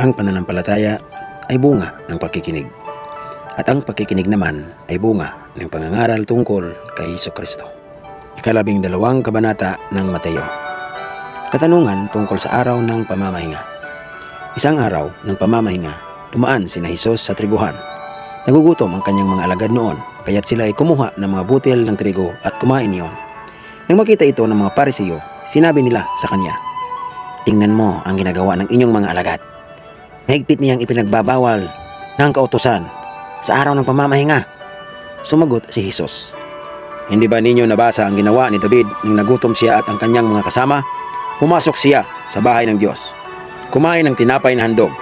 Ang pananampalataya ay bunga ng pakikinig. At ang pakikinig naman ay bunga ng pangangaral tungkol kay Heso Kristo. Ikalabing dalawang kabanata ng Mateo. Katanungan tungkol sa araw ng pamamahinga. Isang araw ng pamamahinga, dumaan si Hesus sa triguhan. Nagugutom ang kanyang mga alagad noon, kaya't sila ay kumuha ng mga butil ng trigo at kumain iyon. Nang makita ito ng mga parisiyo, sinabi nila sa kanya, Tingnan mo ang ginagawa ng inyong mga alagad. Mahigpit niyang ipinagbabawal ng kautusan sa araw ng pamamahinga. Sumagot si Jesus. Hindi ba ninyo nabasa ang ginawa ni David nang nagutom siya at ang kanyang mga kasama? Pumasok siya sa bahay ng Diyos. Kumain ng tinapay na handog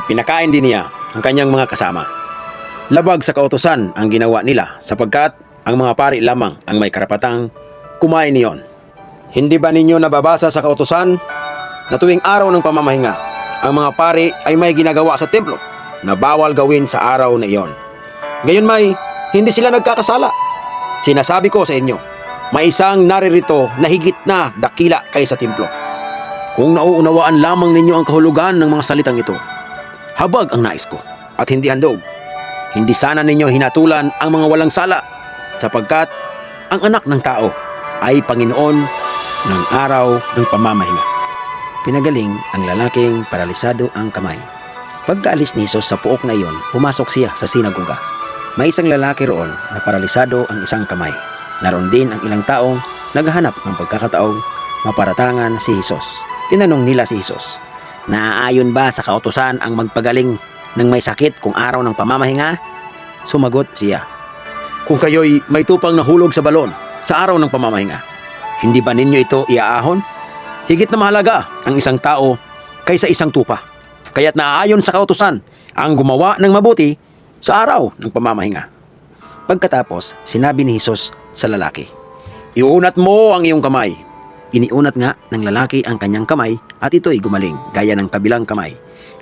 at pinakain din niya ang kanyang mga kasama. Labag sa kautusan ang ginawa nila sapagkat ang mga pari lamang ang may karapatang kumain niyon. Hindi ba ninyo nababasa sa kautusan na tuwing araw ng pamamahinga, ang mga pari ay may ginagawa sa templo na bawal gawin sa araw na iyon. Gayon may, hindi sila nagkakasala. Sinasabi ko sa inyo, may isang naririto na higit na dakila kaysa templo. Kung nauunawaan lamang ninyo ang kahulugan ng mga salitang ito, habag ang nais ko at hindi handog. Hindi sana ninyo hinatulan ang mga walang sala sapagkat ang anak ng tao ay Panginoon ng araw ng pamamahinga. Pinagaling ang lalaking paralisado ang kamay. Pagkaalis ni Jesus sa puok na iyon, pumasok siya sa sinagoga. May isang lalaki roon na paralisado ang isang kamay. Naroon din ang ilang taong naghahanap ng pagkakataong maparatangan si Jesus. Tinanong nila si Jesus, Naaayon ba sa kautusan ang magpagaling ng may sakit kung araw ng pamamahinga? Sumagot siya, Kung kayo'y may tupang nahulog sa balon sa araw ng pamamahinga, hindi ba ninyo ito iaahon? Higit na mahalaga ang isang tao kaysa isang tupa. Kaya't naaayon sa kautusan ang gumawa ng mabuti sa araw ng pamamahinga. Pagkatapos, sinabi ni Jesus sa lalaki, Iunat mo ang iyong kamay. Iniunat nga ng lalaki ang kanyang kamay at ito'y gumaling gaya ng kabilang kamay.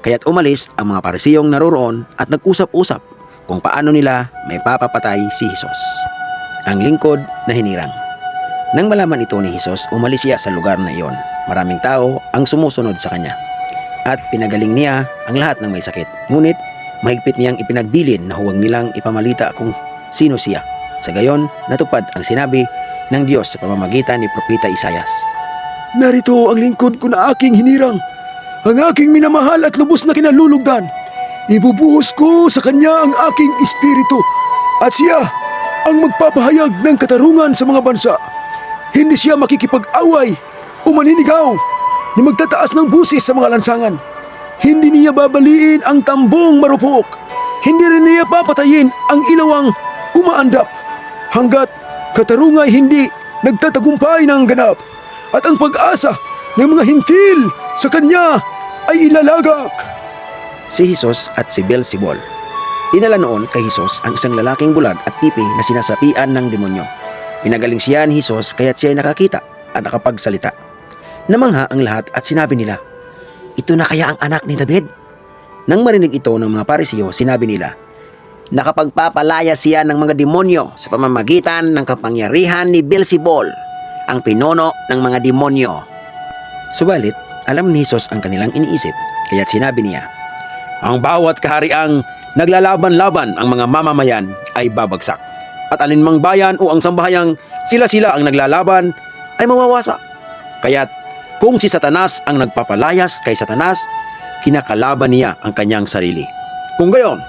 Kaya't umalis ang mga parisiyong naroroon at nag-usap-usap kung paano nila may papapatay si Jesus. Ang lingkod na hinirang. Nang malaman ito ni Jesus, umalis siya sa lugar na iyon. Maraming tao ang sumusunod sa kanya. At pinagaling niya ang lahat ng may sakit. Ngunit, mahigpit niyang ipinagbilin na huwag nilang ipamalita kung sino siya. Sa gayon, natupad ang sinabi ng Diyos sa pamamagitan ni Propeta Isayas. Narito ang lingkod ko na aking hinirang, ang aking minamahal at lubos na kinalulugdan. Ibubuhos ko sa kanya ang aking espiritu at siya ang magpapahayag ng katarungan sa mga bansa. Hindi siya makikipag-away o maninigaw ni magtataas ng busis sa mga lansangan. Hindi niya babaliin ang tambong marupok. Hindi rin niya papatayin ang ilawang umaandap hanggat katarungay hindi nagtatagumpay ng ganap at ang pag-asa ng mga hintil sa kanya ay ilalagak. Si Jesus at si Belzebul. Dinala noon kay Jesus ang isang lalaking bulag at pipi na sinasapian ng demonyo. Pinagaling siya ni Jesus kaya't siya ay nakakita at nakapagsalita. Namangha ang lahat at sinabi nila, Ito na kaya ang anak ni David? Nang marinig ito ng mga parisiyo, sinabi nila, Nakapagpapalaya siya ng mga demonyo sa pamamagitan ng kapangyarihan ni Belzebul, ang pinuno ng mga demonyo. Subalit, alam ni Jesus ang kanilang iniisip, kaya't sinabi niya, Ang bawat kahariang naglalaban-laban ang mga mamamayan ay babagsak. At alinmang bayan o ang sambahayang sila-sila ang naglalaban ay mawawasa. Kaya't kung si Satanas ang nagpapalayas kay Satanas, kinakalaban niya ang kanyang sarili. Kung gayon,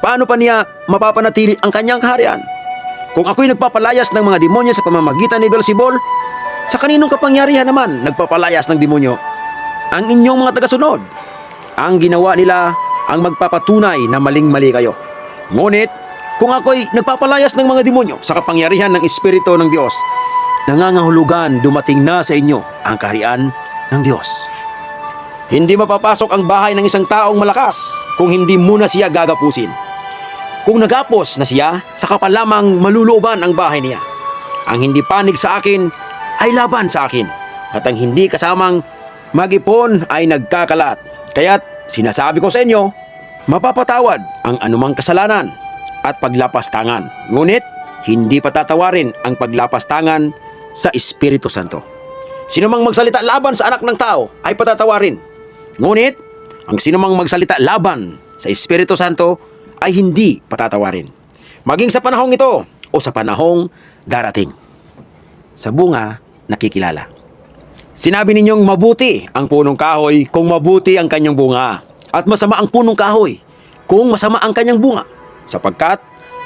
paano pa niya mapapanatili ang kanyang kaharian? Kung ako'y nagpapalayas ng mga demonyo sa pamamagitan ni Belzebul, sa kaninong kapangyarihan naman nagpapalayas ng demonyo? Ang inyong mga tagasunod. Ang ginawa nila ang magpapatunay na maling-mali kayo. Ngunit, kung ako'y nagpapalayas ng mga demonyo sa kapangyarihan ng Espiritu ng Diyos, nangangahulugan dumating na sa inyo ang kaharian ng Diyos. Hindi mapapasok ang bahay ng isang taong malakas kung hindi muna siya gagapusin. Kung nagapos na siya, saka pa lamang malulooban ang bahay niya. Ang hindi panig sa akin ay laban sa akin. At ang hindi kasamang mag-ipon ay nagkakalat. Kaya't sinasabi ko sa inyo, mapapatawad ang anumang kasalanan at paglapastangan. Ngunit, hindi patatawarin ang paglapastangan sa Espiritu Santo. Sino mang magsalita laban sa anak ng tao ay patatawarin. Ngunit, ang sinumang magsalita laban sa Espiritu Santo ay hindi patatawarin. Maging sa panahong ito o sa panahong darating. Sa bunga, nakikilala. Sinabi ninyong mabuti ang punong kahoy kung mabuti ang kanyang bunga at masama ang punong kahoy kung masama ang kanyang bunga sapagkat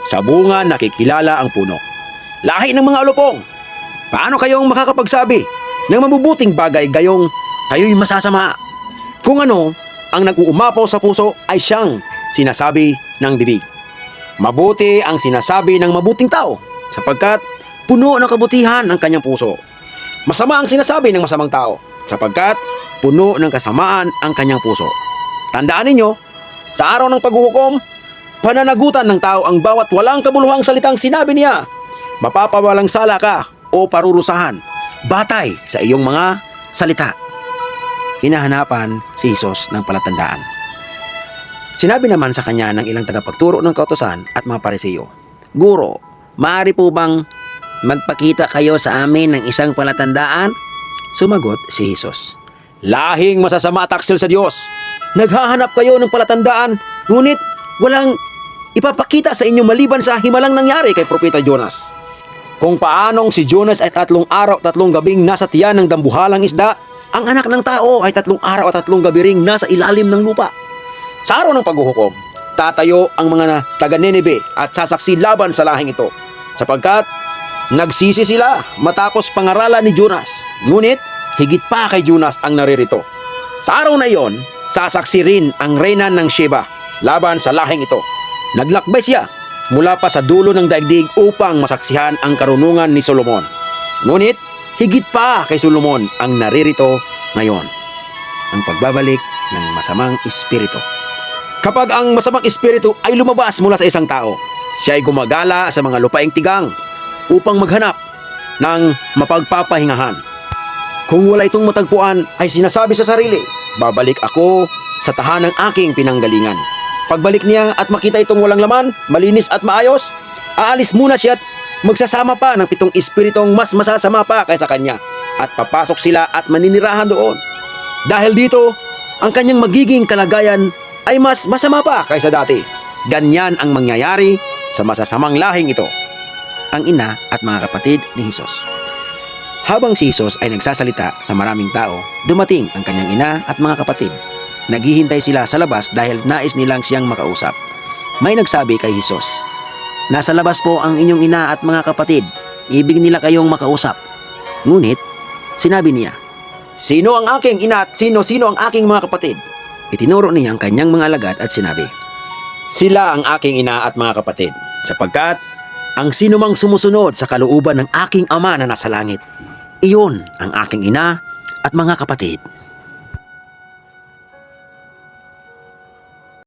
sa bunga nakikilala ang puno. Lahi ng mga alupong, paano kayong makakapagsabi ng mabubuting bagay gayong kayo'y masasama? Kung ano ang nag-uumapaw sa puso ay siyang sinasabi ng bibig. Mabuti ang sinasabi ng mabuting tao sapagkat puno ng kabutihan ang kanyang puso. Masama ang sinasabi ng masamang tao sapagkat puno ng kasamaan ang kanyang puso. Tandaan ninyo, sa araw ng paghuhukom, pananagutan ng tao ang bawat walang kabuluhang salitang sinabi niya. Mapapawalang sala ka o parurusahan batay sa iyong mga salita. Hinahanapan si Jesus ng palatandaan. Sinabi naman sa kanya ng ilang tagapagturo ng kautosan at mga pareseyo, Guro, maaari po bang magpakita kayo sa amin ng isang palatandaan? Sumagot si Jesus, Lahing masasama taksil sa Diyos. Naghahanap kayo ng palatandaan, ngunit walang ipapakita sa inyo maliban sa himalang nangyari kay Propeta Jonas. Kung paanong si Jonas ay tatlong araw at tatlong gabing nasa tiyan ng dambuhalang isda, ang anak ng tao ay tatlong araw at tatlong gabi ring nasa ilalim ng lupa. Sa araw ng paghuhukom, tatayo ang mga taga Nineveh at sasaksi laban sa lahing ito, sapagkat nagsisi sila matapos pangaralan ni Jonas. Ngunit, higit pa kay Jonas ang naririto. Sa araw na iyon, sasaksi rin ang reyna ng Sheba laban sa lahing ito. Naglakbay siya mula pa sa dulo ng daigdig upang masaksihan ang karunungan ni Solomon. Ngunit, higit pa kay Solomon ang naririto ngayon. Ang pagbabalik ng masamang espiritu. Kapag ang masamang espiritu ay lumabas mula sa isang tao, siya ay gumagala sa mga lupaing tigang upang maghanap ng mapagpapahingahan. Kung wala itong matagpuan, ay sinasabi sa sarili, babalik ako sa tahanang aking pinanggalingan. Pagbalik niya at makita itong walang laman, malinis at maayos, aalis muna siya at magsasama pa ng pitong espiritong mas masasama pa kaysa kanya at papasok sila at maninirahan doon. Dahil dito, ang kanyang magiging kalagayan ay mas masama pa kaysa dati. Ganyan ang mangyayari sa masasamang lahing ito. Ang ina at mga kapatid ni Jesus. Habang si Jesus ay nagsasalita sa maraming tao, dumating ang kanyang ina at mga kapatid. Naghihintay sila sa labas dahil nais nilang siyang makausap. May nagsabi kay Jesus, Nasa labas po ang inyong ina at mga kapatid. Ibig nila kayong makausap. Ngunit, sinabi niya, Sino ang aking ina at sino-sino ang aking mga kapatid? Itinuro niya ang kanyang mga alagad at sinabi, Sila ang aking ina at mga kapatid, sapagkat ang sinumang sumusunod sa kalooban ng aking ama na nasa langit, iyon ang aking ina at mga kapatid.